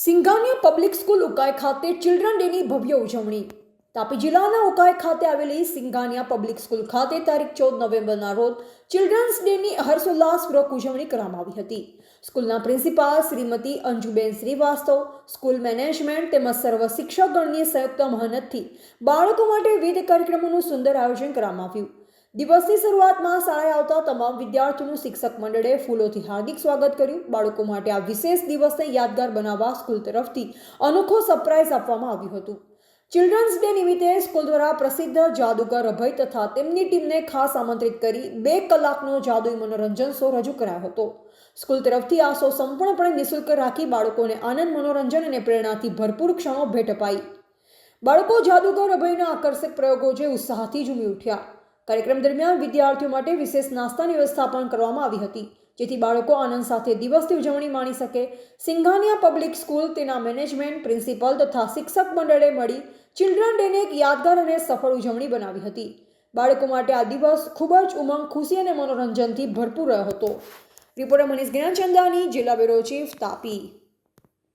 Singhania public school Ukai ખાતે children ડેની ભવ્ય ઉજવણી. તાપી જિલ્લાના ઉકાઈ ખાતે આવેલી સિંઘાનિયા પબ્લિક સ્કૂલ ખાતે તારીખ ચૌદ નવેમ્બરના રોજ ચિલ્ડ્રન્સ ડેની હર્ષોલ્લાસપૂર્વક ઉજવણી કરવામાં આવી હતી. સ્કૂલના principal Shrimati Anjuben Srivastava, school management તેમજ સર્વ શિક્ષકગણની સંયુક્ત મહેનતથી બાળકો માટે વિવિધ કાર્યક્રમોનું સુંદર આયોજન કરવામાં આવ્યું. દિવસની શરૂઆતમાં શાળાએ આવતા તમામ વિદ્યાર્થીઓનું શિક્ષક મંડળે ફૂલોથી હાર્દિક સ્વાગત કર્યું. બાળકો માટે આ વિશેષ દિવસને યાદગાર બનાવવા સ્કૂલ તરફથી અનોખો સરપ્રાઇઝ આપવામાં આવ્યું હતું. ચિલ્ડ્રન્સ ડે નિમિત્તે સ્કૂલ દ્વારા પ્રસિદ્ધ જાદુગર અભય તથા તેમની ટીમને ખાસ આમંત્રિત કરી બે કલાકનો જાદુઈ મનોરંજન શો રજૂ કરાયો હતો. સ્કૂલ તરફથી આ શો સંપૂર્ણપણે નિઃશુલ્ક રાખી બાળકોને આનંદ, મનોરંજન અને પ્રેરણાથી ભરપૂર ક્ષણો ભેટ અપાઈ. બાળકો જાદુગર અભયના આકર્ષક પ્રયોગો જે ઉત્સાહથી ઝૂમી ઉઠ્યા. કાર્યક્રમ દરમિયાન વિદ્યાર્થીઓ માટે વિશેષ નાસ્તાની વ્યવસ્થા પણ કરવામાં આવી હતી, જેથી બાળકો આનંદ સાથે દિવસની ઉજવણી માણી શકે. સિંઘાનિયા પબ્લિક સ્કૂલ તેના મેનેજમેન્ટ, પ્રિન્સિપલ તથા શિક્ષક મંડળે મળી ચિલ્ડ્રન ડેને એક યાદગાર અને સફળ ઉજવણી બનાવી હતી. બાળકો માટે આ દિવસ ખૂબ જ ઉમંગ, ખુશી અને મનોરંજનથી ભરપૂર રહ્યો હતો. રિપોર્ટર મનીષ જ્ઞાનચંદાની જિલ્લા બ્યુરો ચીફ તાપી.